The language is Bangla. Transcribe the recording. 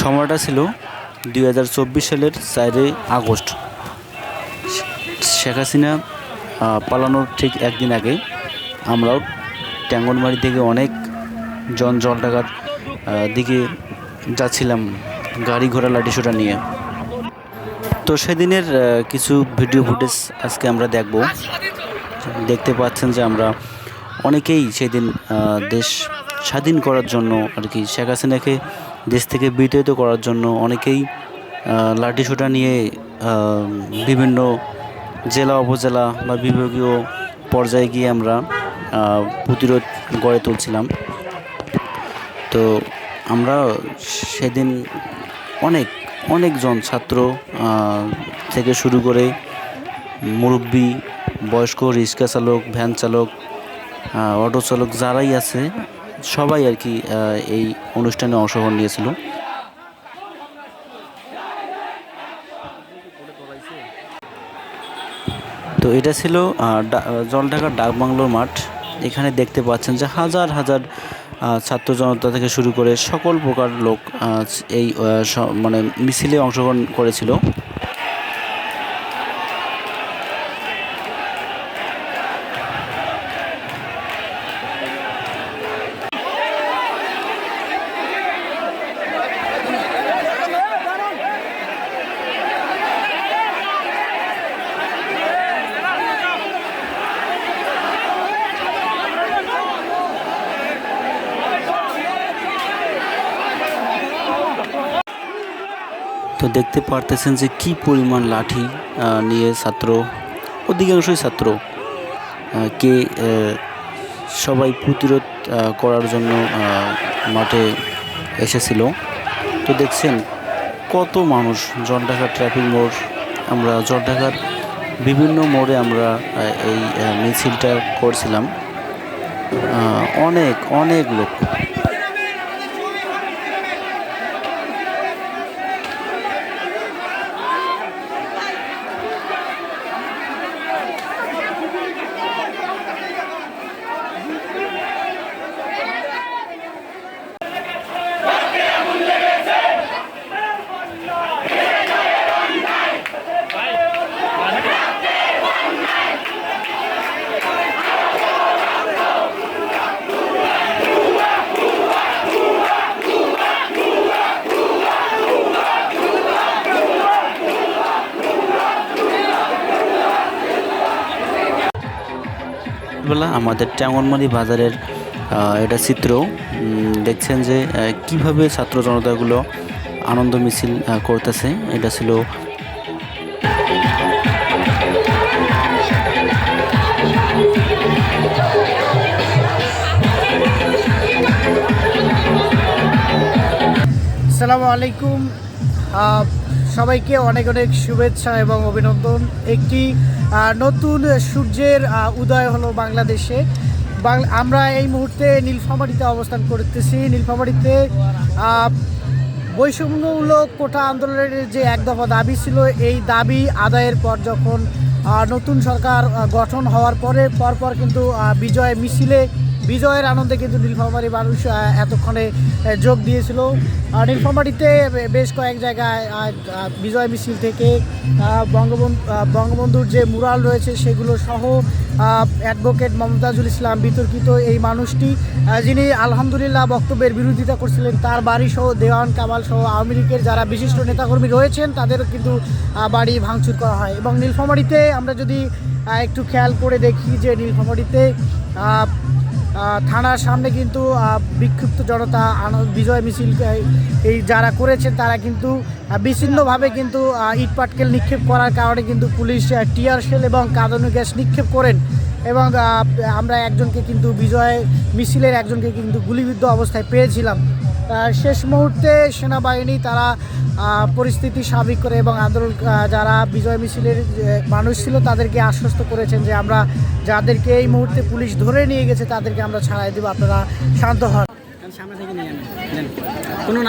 সময়টা ছিল দুই হাজার চব্বিশ সালের চারই আগস্ট। শেখ হাসিনা পালানোর ঠিক একদিন আগে আমরাও ট্যাঙ্গনবাড়ি থেকে অনেক জন জল টাকার দিকে যাচ্ছিলাম গাড়ি ঘোড়া লাঠিসোটা নিয়ে। তো সেদিনের কিছু ভিডিও ফুটেজ আজকে আমরা দেখব। দেখতে পাচ্ছেন যে আমরা অনেকেই সেদিন দেশ স্বাধীন করার জন্য আর কি শেখ হাসিনাকে দেশ থেকে বিতাড়িত করার জন্য অনেকেই লাঠিসোঁটা নিয়ে বিভিন্ন জেলা, উপজেলা বা বিভাগীয় পর্যায়ে গিয়ে আমরা প্রতিরোধ গড়ে তুলছিলাম। তো আমরা সেদিন অনেক, অনেকজন ছাত্র থেকে শুরু করে মুরব্বী, বয়স্ক, রিক্সা চালক, ভ্যান চালক অটো চালক যারাই আছে, সবাই আর কি এই অনুষ্ঠানে অংশগ্রহণ নিয়েছিল। তো এটা ছিল জলঢাকার ডাকবাংলোর মাঠ। এখানে দেখতে পাচ্ছেন যে হাজার হাজার ছাত্র জনতা থেকে শুরু করে সকল প্রকার লোক এই মানে মিছিলে অংশগ্রহণ করেছিল। তো দেখতে পারতেছেন যে কি পরিমাণ লাঠি নিয়ে ছাত্র, অধিকাংশই ছাত্র কে সবাই প্রতিরোধ করার জন্য মাঠে এসেছিল। তো দেখছেন কত মানুষ জলঢাকা ট্রাফিক মোড়, আমরা জলঢাকার বিভিন্ন মোড়ে আমরা এই মিছিলটা করছিলাম। অনেক অনেক লোক। বেলা আমাদের ট্যাঙ্গনমারি বাজারের এটা চিত্র দেখছেন যে কীভাবে ছাত্র জনতাগুলো আনন্দ মিছিল করতেছে। এটা ছিল আসসালামু আলাইকুম। সবাইকে অনেক অনেক শুভেচ্ছা এবং অভিনন্দন। একটি নতুন সূর্যের উদয় হলো বাংলাদেশে। বাংলা আমরা এই মুহূর্তে নীলফামারীতে অবস্থান করতেছি। নীলফামারীতে বৈষম্যমূলক কোটা আন্দোলনের যে এক দফা দাবি ছিল, এই দাবি আদায়ের পর যখন নতুন সরকার গঠন হওয়ার পরে পরপর কিন্তু বিজয় মিছিলে বিজয়ের আনন্দে কিন্তু নীলফামারী মানুষ এতক্ষণে যোগ দিয়েছিল। নীলফামারীতে বেশ কয়েক জায়গায় বিজয় মিছিল থেকে বঙ্গবন্ধু বঙ্গবন্ধুর যে মুরাল রয়েছে সেগুলো সহ অ্যাডভোকেট মমতাজুল ইসলাম বিতর্কিত এই মানুষটি যিনি আলহামদুলিল্লাহ বক্তব্যের বিরোধিতা করছিলেন, তার বাড়ি সহ দেওয়ান কামাল সহ আওয়ামী লীগের যারা বিশিষ্ট নেতাকর্মী রয়েছেন, তাদেরও কিন্তু বাড়ি ভাঙচুর করা হয়। এবং নীলফামারীতে আমরা যদি একটু খেয়াল করে দেখি যে নীলফামারীতে থানার সামনে কিন্তু বিক্ষিপ্ত জনতা বিজয় মিছিল, এই- যারা করেছেন, তারা কিন্তু বিচ্ছিন্নভাবে কিন্তু ইট পাটকেল নিক্ষেপ করার কারণে কিন্তু পুলিশ টিয়ার সেল এবং কাঁদানো গ্যাস নিক্ষেপ করেন এবং আমরা একজনকে কিন্তু বিজয় মিছিলের একজনকে কিন্তু গুলিবিদ্ধ অবস্থায় পেয়েছিলাম। শেষ মুহূর্তে সেনাবাহিনী তারা পরিস্থিতি স্বাভাবিক করে এবং আন্দোলন যারা বিজয় মিছিলের মানুষ ছিল তাদেরকে আশ্বস্ত করেছেন যে আমরা যাদেরকে এই মুহূর্তে পুলিশ ধরে নিয়ে গেছে তাদেরকে আমরা ছাড়াই দেবো। আপনারা শান্ত হন। কোনো